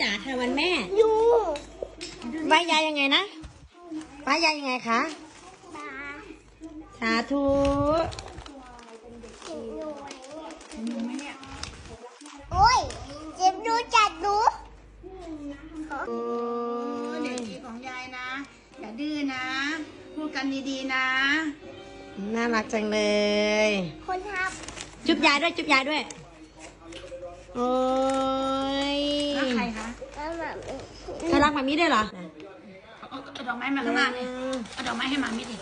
จ๋าค่ะวันแม่ยูไหว้ยายยังไงนะไหว้ยายยังไงคะตาสาธุจิ๋วโอ้ยเจ็บดูจัดดูโอ้เด็กดีของยายนะ อย่าดื้อนะ พูดกันดีๆนะ น่ารักจังเลย คนทับ จุ๊บยายด้วย จุ๊บยายด้วย โอ้ยรัก ใครคะแล้วแบบเธอรักมามีด้วยเหรอเอาเอาเอาดอกไม้มาข้างหน้าเลยเอาดอกไม้ให้หมามิดิ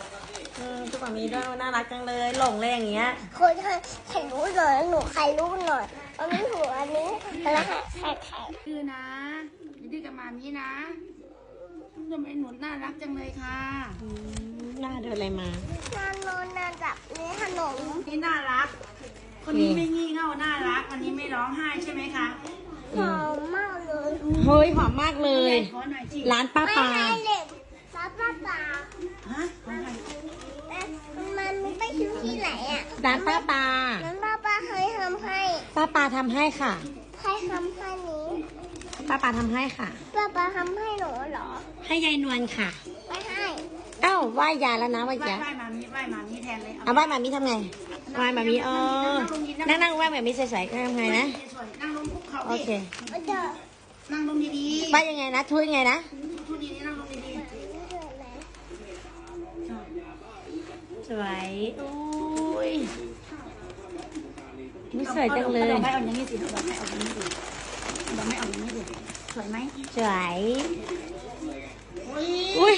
เออจุ๊บมามีด้วยน่ารักจังเลยหลงเลยอย่างเงี้ยคนไใครรู้หน่อยหนูใครรู้หน่อยอันนี้หัวอันนี้แล้วใครใครใครดื้อนะอย่าดื้อกับหมามินะทำไมหนูน่ารักจังเลยค่ะอืมน่าเดินอะไรมานานนอนนานจับนี่ขนมนี่น่ารัก คนนี้ไม่งี่เง่าน่ารักวันนี้ไม่ร้องไห้ใช่ไหมคะหอมมาก เลยเฮ้ยหอมมากเลย ขอหน่อยจิร้านป้าไม่ปาให้เด็กป้าป้าป้าฮะขอหน่อยเอ๊ะมันไปซื้อที่ไหนอะร้านป้าปานั้นป้าป้าเคยทำให้ป้าปาทำให้ค่ะ ใครทำให้นี้ป้าปาทำให้ค่ะ ป้าป้าทำให้หนูเหรอ ให้ยายนวลค่ะ ไม่ให้เอ้าไหว้ยายแล้วนะไหว้ไหว้ยายไหว้หมามิไหว้หมามิแทนเลยเอาไหว้มามีทำไงไหว้มามีเออนั่งนั่งไหว้แบบมีใส่ๆทำไงนะ สวยๆนั่งลงคุกเข่าโอดิเค เดี๋ยว นั่งลงดีไหว้ยังไงนะทุยยังไงนะๆพูดดีๆนั่งลงดีๆสวยอุ้ยนี่สวยจังเลดยอกไม้ออกอย่างนี้สิดอกไม้ออกอย่างนี้สิดอกไม้ออกอย่างนี้สิสวยไหมสวยอุ้ยอุ้ย